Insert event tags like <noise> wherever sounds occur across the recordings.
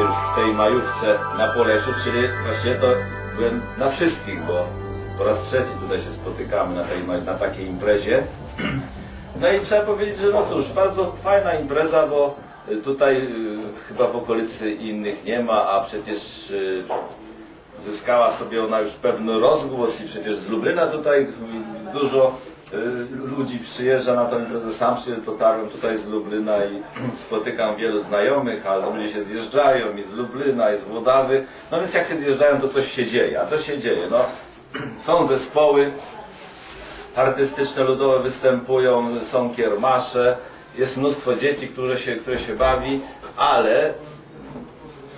już w tej majówce na Poleszu, czyli właściwie to byłem na wszystkich, bo po raz trzeci tutaj się spotykamy na, tej, na takiej imprezie. <clears throat> No i trzeba powiedzieć, że no cóż, bardzo fajna impreza, bo tutaj y, chyba w okolicy innych nie ma, a przecież y, zyskała sobie ona już pewny rozgłos i przecież z Lublina tutaj dużo ludzi przyjeżdża na tę imprezę. Sam się dotarłem tutaj z Lublina i <clears throat> spotykam wielu znajomych, a ludzie się zjeżdżają i z Lublina, i z Włodawy. No więc jak się zjeżdżają, to coś się dzieje. A co się dzieje? No, <clears throat> są zespoły, artystyczne, ludowe występują, są kiermasze, jest mnóstwo dzieci, które się, które się bawi, ale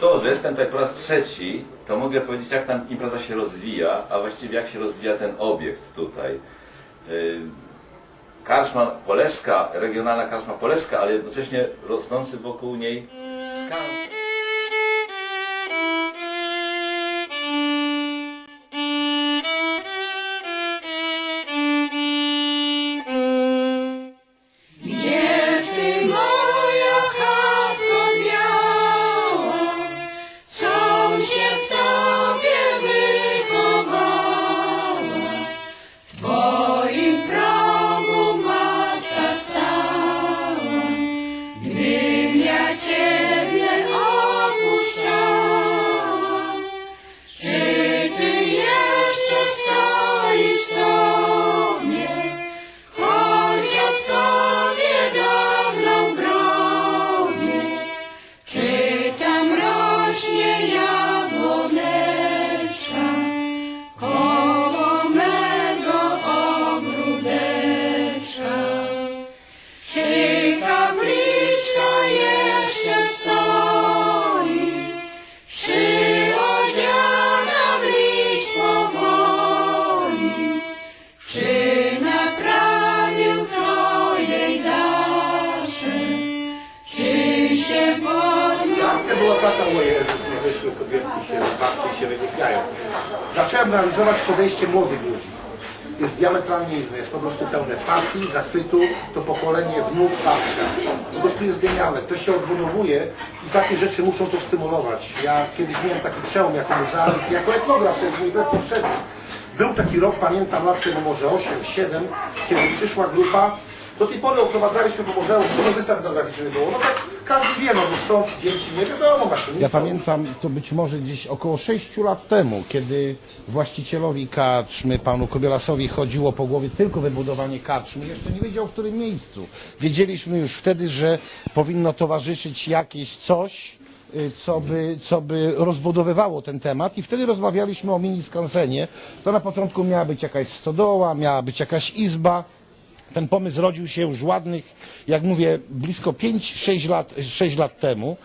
to, że jestem tutaj po raz trzeci, to mogę powiedzieć, jak ta impreza się rozwija, a właściwie jak się rozwija ten obiekt tutaj. Yy, Karczma Poleska, regionalna karczma Poleska, ale jednocześnie rosnący wokół niej skans. Akcja była taka moje nie wyszły, kobietki się babcie i się wygłupiają. Zacząłem realizować podejście młodych ludzi. Jest diametralnie inne, jest po prostu pełne pasji, zachwytu, to pokolenie wnuk babcia. Po prostu jest genialne, to się odbudowuje i takie rzeczy muszą to stymulować. Ja kiedyś miałem taki przełom jako muzeum, jako etnograf, to jest mój brak poprzedni. Był taki rok, pamiętam lat temu może 8, 7, kiedy przyszła grupa. Do tej pory oprowadzaliśmy po muzeum, dużo wystaw etnograficznych było. No tak każdy wie, no bo stąd dzieci nie wiadomo, maszynicą. Ja pamiętam, to być może gdzieś około 6 lat temu, kiedy właścicielowi karczmy, panu Kobielasowi chodziło po głowie tylko wybudowanie karczmy, jeszcze nie wiedział w którym miejscu. Wiedzieliśmy już wtedy, że powinno towarzyszyć jakieś coś, y, co by, co by rozbudowywało ten temat i wtedy rozmawialiśmy o mini skansenie. To na początku miała być jakaś stodoła, miała być jakaś izba, ten pomysł rodził się już ładnych, jak mówię, blisko 5-6 lat, 6 lat temu.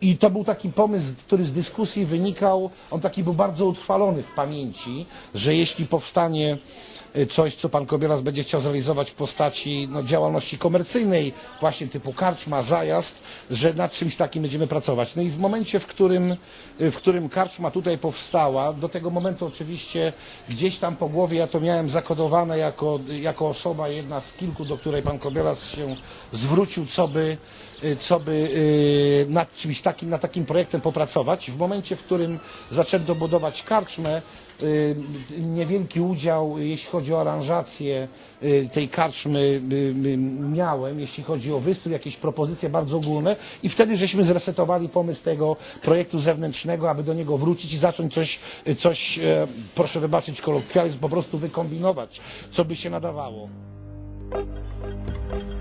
I to był taki pomysł, który z dyskusji wynikał, on taki był bardzo utrwalony w pamięci, że jeśli powstanie coś, co pan Kobieras będzie chciał zrealizować w postaci no, działalności komercyjnej, właśnie typu karczma, zajazd, że nad czymś takim będziemy pracować. No i w momencie, w którym, y, w którym karczma tutaj powstała, do tego momentu oczywiście gdzieś tam po głowie ja to miałem zakodowane jako, jako osoba, jedna z kilku, do której pan Kobieras się zwrócił, co by, y, co by y, nad czymś takim, nad takim projektem popracować. W momencie, w którym zaczęto budować karczmę, y, niewielki udział, jeśli chodzi o aranżację y, tej karczmy y, y, miałem, jeśli chodzi o wystrój, jakieś propozycje bardzo ogólne i wtedy żeśmy zresetowali pomysł tego projektu zewnętrznego, aby do niego wrócić i zacząć coś, y, coś e, proszę wybaczyć kolokwializm, po prostu wykombinować, co by się nadawało.